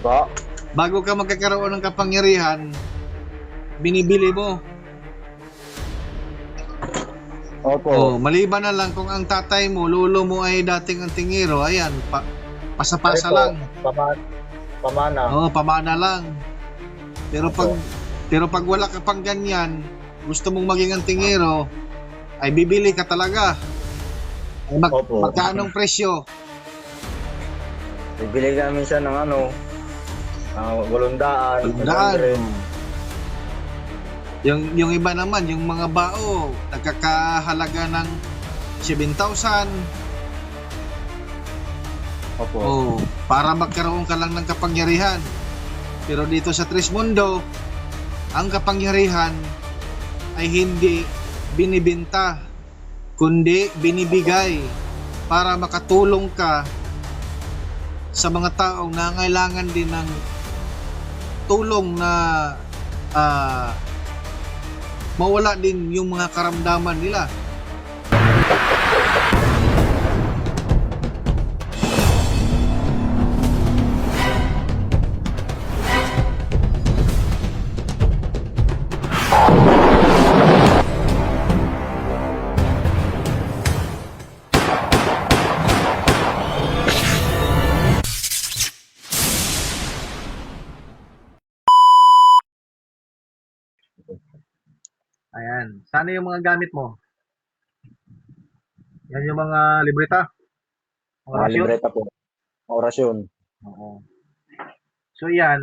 Po. Bago ka magkakaroon ng kapangyarihan, binibili mo. Opo. Oh, maliban na lang kung ang tatay mo, lolo mo ay dating antingero, ayan, pa, pasapasa Ay po, lang. Pama, pamana. Oo, pamana lang. Pero pag pero pag wala ka pang ganyan, gusto mong maging antingero, ay bibili ka talaga. Ay, mag, Opo. magkano presyo? Bibili ka minsan ng ano, uh, walundaan. Daan. Yung yung iba naman, yung mga bao, nagkakahalaga ng 7,000. Opo. Oh, para magkaroon ka lang ng kapangyarihan. Pero dito sa Trismundo, ang kapangyarihan ay hindi binibenta, kundi binibigay para makatulong ka sa mga taong nangailangan din ng tulong na ah, mawala din yung mga karamdaman nila. Sana yung mga gamit mo? Yan yung mga libreta. Mga Mga libreta po. Orasyon. Oo. So yan,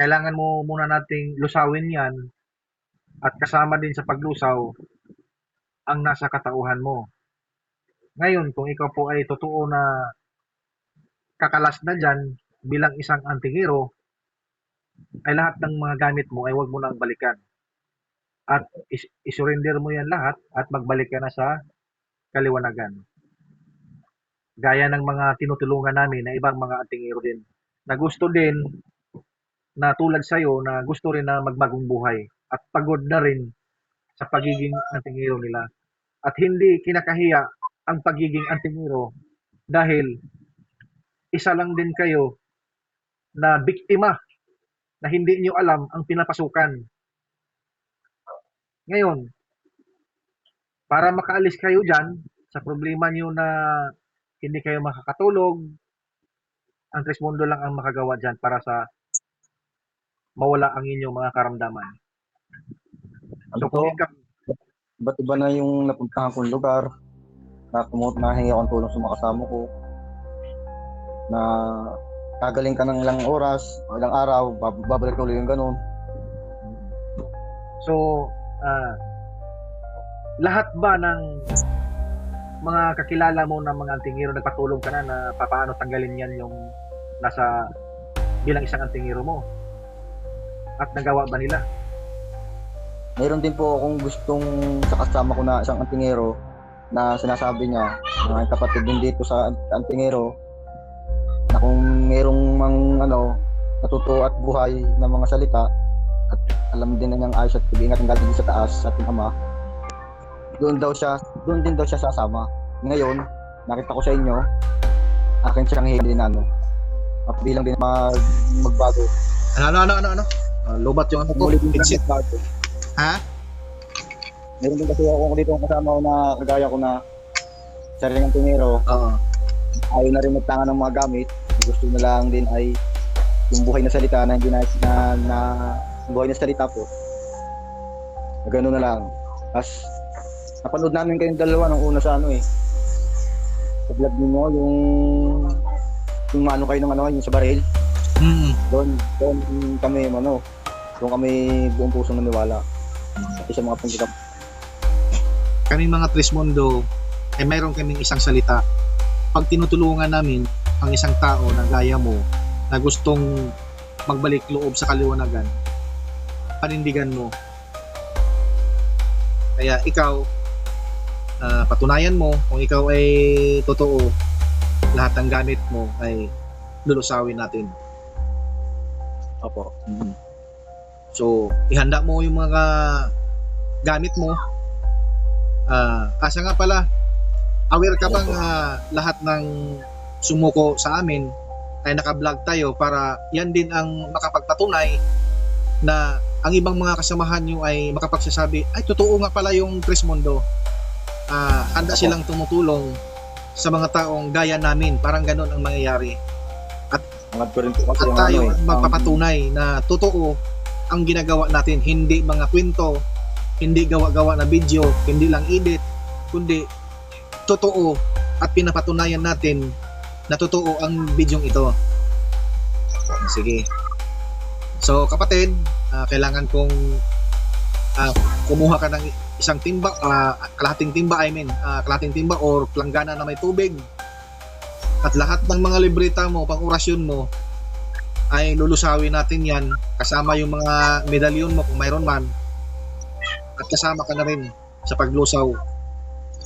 kailangan mo muna nating lusawin yan at kasama din sa paglusaw ang nasa katauhan mo. Ngayon, kung ikaw po ay totoo na kakalas na dyan bilang isang antingero, ay lahat ng mga gamit mo ay huwag mo nang balikan. At is- isurrender mo yan lahat at magbalik ka na sa kaliwanagan. Gaya ng mga tinutulungan namin na ibang mga antingero din na gusto din na tulad sa'yo na gusto rin na magbagong buhay at pagod na rin sa pagiging antingero nila. At hindi kinakahiya ang pagiging antingero dahil isa lang din kayo na biktima na hindi nyo alam ang pinapasukan. Ngayon, para makaalis kayo dyan sa problema nyo na hindi kayo makakatulog, ang Tres Mundo lang ang makagawa dyan para sa mawala ang inyong mga karamdaman. Ano So kung ikaw, Ba't iba na yung napuntahan kong lugar? Na tumut nahingi akong tulong sa mga kasama ko. Na kagaling ka ng ilang oras, o ilang araw, bab- babalik ulit yung ganun. so ah, lahat ba ng mga kakilala mo ng mga antingero nagpatulong ka na na paano tanggalin yan yung nasa bilang isang antingero mo? At nagawa ba nila? Mayroon din po akong gustong sa kasama ko na isang antingero na sinasabi niya may kapatid din dito sa ant- antingero na kung mayroong mang ano natuto at buhay ng mga salita alam din na niyang ayos at pag-ingat ang galing sa taas sa ating ama doon daw siya doon din daw siya sasama ngayon nakita ko sa inyo akin siyang hindi na ano at bilang din mag, magbago Ano, ano, ano, ano? ano? Ah, lobat yung ano ko. Muli din kami magbago Ha? Meron din kasi ako dito ang kasama ko na kagaya ko na sariling tingero, Oo. ayaw na rin magtanga ng mga gamit. Gusto na lang din ay yung buhay na salita na hindi na, na, na buhay na salita po. Na Ganun na lang. Tapos, napanood namin kayong dalawa nung una sa ano eh. Sa vlog ninyo, yung yung ano kayo ng ano, yung sa baril. Mm. Doon, doon kami, ano, doon kami buong pusong naniwala. Pati sa mga pangkita kaming mga Trismundo, ay mayroon kaming isang salita. Pag tinutulungan namin ang isang tao na gaya mo, na gustong magbalik loob sa kaliwanagan, panindigan mo. Kaya ikaw, ah, patunayan mo kung ikaw ay totoo, lahat ng gamit mo ay lulusawin natin. Opo. So, ihanda mo yung mga gamit mo. Ah, asa nga pala, aware ka bang ah, lahat ng sumuko sa amin ay naka-vlog tayo para yan din ang makapagpatunay na ang ibang mga kasamahan nyo ay makapagsasabi, ay totoo nga pala yung Trismondo. Ah, handa silang tumutulong sa mga taong gaya namin. Parang ganun ang mangyayari. At yung tayo ano eh, magpapatunay na totoo ang ginagawa natin. Hindi mga kwento, hindi gawa-gawa na video, hindi lang edit, kundi totoo at pinapatunayan natin na totoo ang bidyong ito. Sige. So kapatid, ah, kailangan kong ah, kumuha ka ng isang timba, ah, kalahating timba, I mean, ah, kalahating timba or planggana na may tubig. At lahat ng mga libreta mo, pang orasyon mo, ay lulusawin natin yan kasama yung mga medalyon mo kung mayroon man at kasama ka na rin sa paglusaw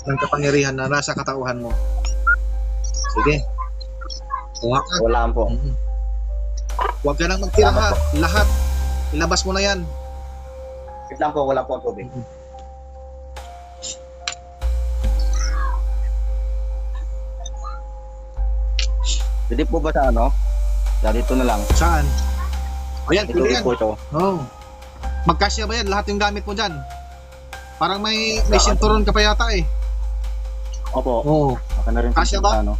ng kapangyarihan na nasa katauhan mo. Sige. Kuha ka. Wala po. Mhm. Huwag ka nang magtira ha. Lahat. Ilabas mo na yan. Wait lang po, wala po ang tubig. Pwede po ba sa ano? Dito na lang. Saan? O yan, Ito pwede yan. po ito. Oo. Magkasya ba yan? Lahat yung gamit mo dyan. Parang may, may sinturon ka pa yata eh. Opo. Oo. Baka na rin Kasya ba? Ano.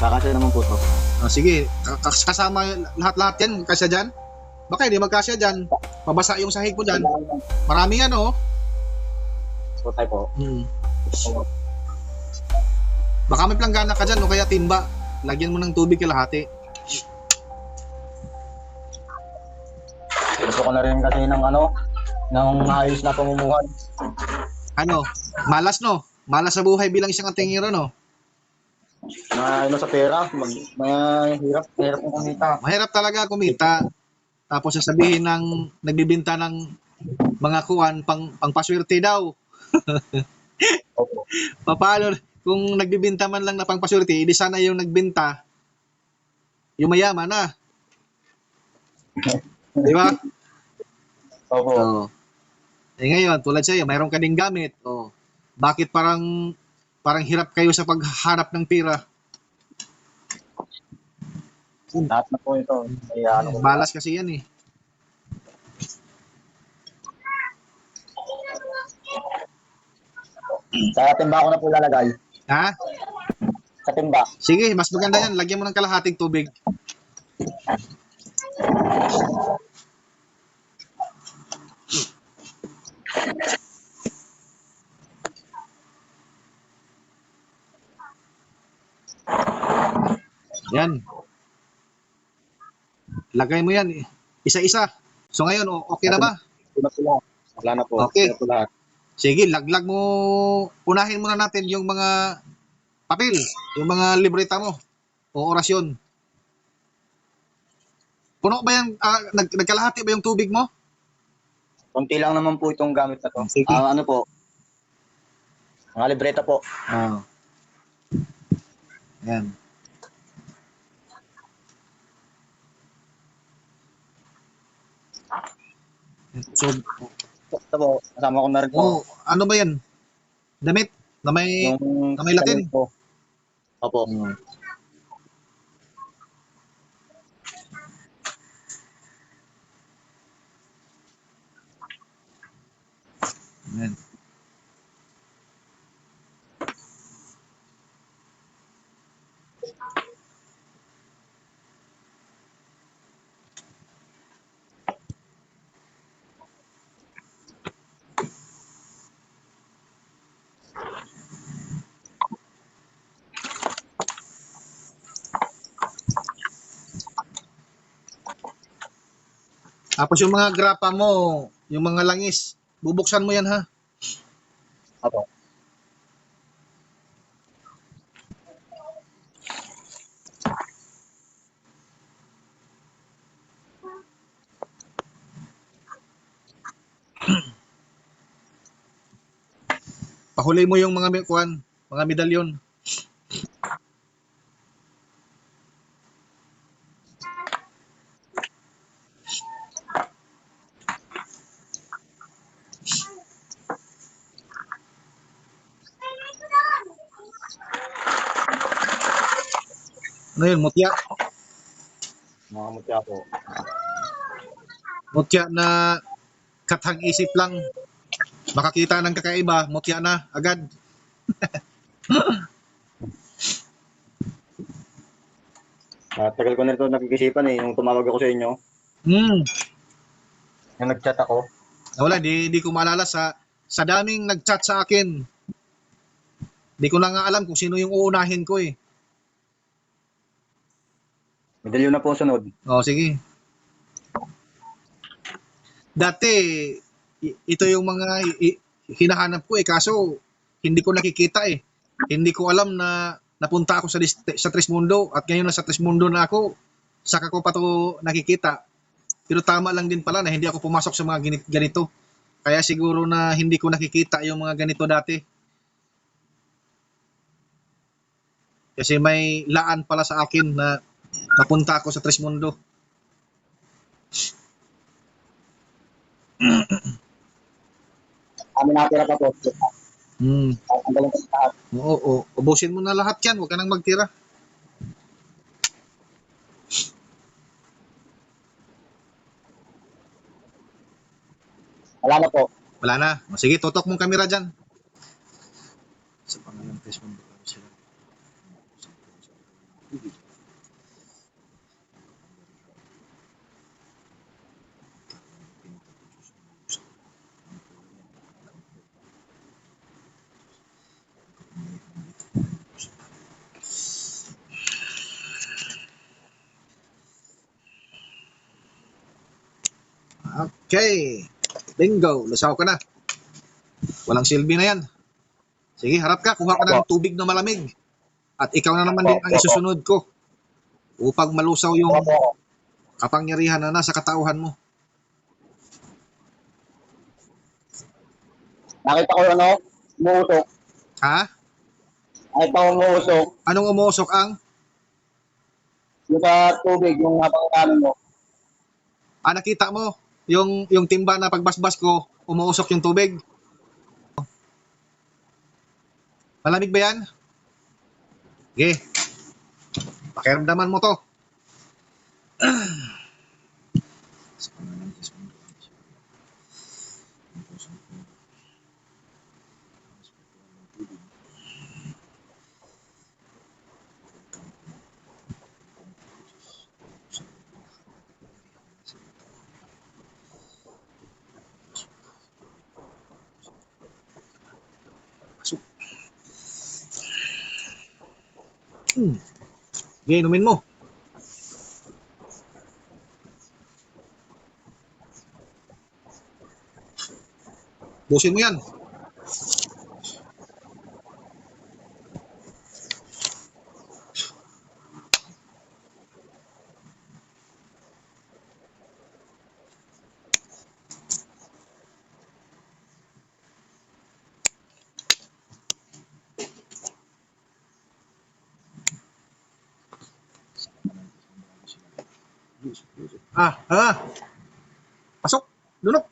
Kakasya naman po to. Ah, sige, Ka- kas- kasama lahat-lahat yan, kasya dyan. Baka hindi magkasya dyan. Mabasa yung sahig mo dyan. Marami yan, oh. So tayo po. Hmm. Baka may planggana ka dyan, o kaya timba. Lagyan mo ng tubig kalahati. Gusto ko na rin kasi ng ano, ng ayos na pamumuhay. Ano? Malas, no? Malas sa buhay bilang isang antingero, no? Na ano sa pera, mag, mga hirap, hirap ng kumita. Mahirap talaga kumita. Tapos sasabihin ng nagbibinta ng mga kuwan pang pangpaswerte daw. Opo. Paano kung nagbibinta man lang na pangpaswerte, edi sana yung nagbinta yung mayaman na. Di ba? Opo. Oo. Eh ngayon, tulad sa'yo, mayroon ka ding gamit. Oh. Bakit parang parang hirap kayo sa paghanap ng pira? Lahat na po ito. Ay, ano, ko. Malas kasi yan eh. Sa timba ko na po lalagay. Ha? Sa timba. Sige, mas maganda yan. Lagyan mo ng kalahating tubig. Yan. Lagay mo yan. Isa-isa. So ngayon, okay na ba? Wala na po. Okay. Sige, laglag mo. Unahin muna natin yung mga papel, yung mga libreta mo o orasyon. Puno ba yan? ah, nag, nagkalahati ba yung tubig mo? Kunti lang naman po itong gamit na to. Sige. Ah, ano po? Mga libreta po. Ah. Yan. So, Ito po, kasama ko na rin po. oh, ano ba yan? Damit na may yung na may Latin? po. Opo. Hmm. Yan. Tapos yung mga grapa mo, yung mga langis, bubuksan mo yan ha. Opo. Pahuli mo yung mga kuwan, mga medalyon. Yun, mutya? Mga mutya po. Mutya na kathang isip lang. Makakita ng kakaiba, mutya na agad. Ah, tagal ko na ito nakikisipan eh, yung tumawag ako sa inyo. Hmm. Yung nag-chat ako. Wala, di, di ko maalala sa sa daming nag-chat sa akin. Di ko na nga alam kung sino yung uunahin ko eh. Medalyo na po sunod. O, sige. Dati, ito yung mga hinahanap ko eh, kaso hindi ko nakikita eh. Hindi ko alam na napunta ako sa, sa Trismundo at ngayon nasa Trismundo na ako, saka ko pa to nakikita. Pero tama lang din pala na hindi ako pumasok sa mga ganito. Kaya siguro na hindi ko nakikita yung mga ganito dati. Kasi may laan pala sa akin na napunta ako sa Trismundo. Kami natira pa po. Hmm. Ang galing sa lahat. Oo, oo. Ubusin mo na lahat yan. Huwag ka nang magtira. Wala na po. Wala na. O, Sige, tutok mong kamera dyan. Sa pangalan baka sila. Okay. Bingo. Lusaw ka na. Walang silbi na yan. Sige, harap ka. Kuha ka ng tubig na malamig. At ikaw na naman din ang isusunod ko. Upang malusaw yung kapangyarihan na nasa katauhan mo. Nakita ko ano, umuusok. Ha? Nakita ko umuusok. Anong umuusok ang? Yung sa tubig, yung napangalaman mo. Ah, nakita mo? Yung, yung timba na pagbasbas ko, umuusok yung tubig. Malamig ba yan? Sige. Pakiramdaman mo to. Hmm. Sige, inumin mo. Busin mo yan. Ah, ah. Pasok. Lunok.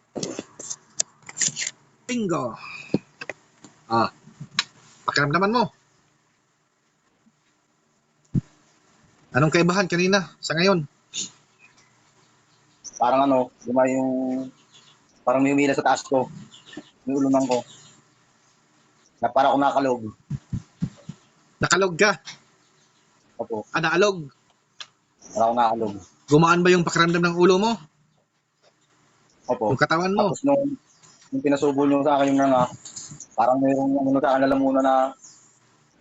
Bingo. Ah. Pakiramdaman mo. Anong kaibahan kanina sa ngayon? Parang ano, luma yung, parang may umila sa taas ko. Yung ulunan ko. Na parang ako nakalog. Nakalog ka. Opo, Ah, naalog. parang ako nakalog. Gumaan ba yung pakiramdam ng ulo mo? Opo. Yung katawan mo? Tapos nung, nung pinasubo nyo sa akin yung nga, parang mayroong ano sa akin alam muna na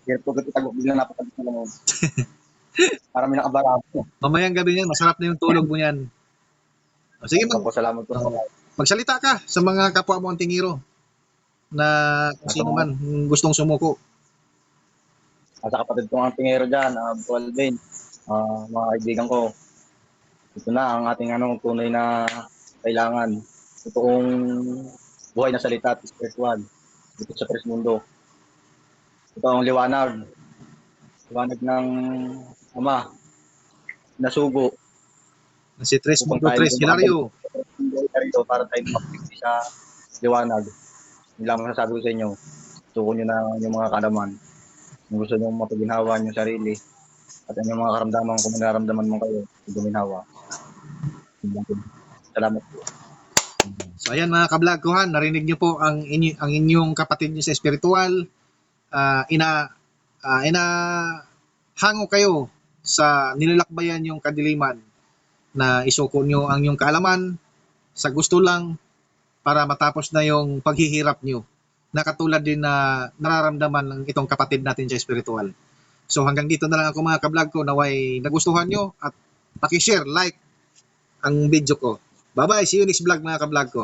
hirap ko gati tagok bigla napatagok na lang. parang may nakabarado. Mamayang gabi niyan, masarap na yung tulog mo niyan. O, sige, mag, Opo, salamat po. Oo. magsalita ka sa mga kapwa mo ang tingiro na kung sino man gustong sumuko. At sa kapatid kong ang tingero dyan, uh, Alvin, ah, mga kaibigan ko. Ito na ang ating ano, tunay na kailangan. Totoong buhay na salita at spiritual dito sa Tres Mundo. Ito ang liwanag. Liwanag ng Ama na sugo. Na si Tres Mundo Tres Hilario. Hilario para tayo makapigil sa liwanag. Yun lang ang sasabi ko sa inyo. Tuko nyo na yung mga kalaman. Kung gusto nyo mapaginhawa yung sarili, At yung mga karamdaman kung nararamdaman mo kayo, guminawa. Salamat po. So ayan mga kablog ko ha, narinig niyo po ang, inyo, ang inyong kapatid niyo sa spiritual. Ah, ina ah, ina hango kayo sa nilalakbayan yung kadiliman na isuko nyo ang yung kaalaman sa gusto lang para matapos na yung paghihirap nyo na katulad din na nararamdaman ng itong kapatid natin sa spiritual. So hanggang dito na lang ako mga kablog ko naway nagustuhan nyo at pakishare, like ang video ko. Bye-bye, see you next vlog mga kablog ko.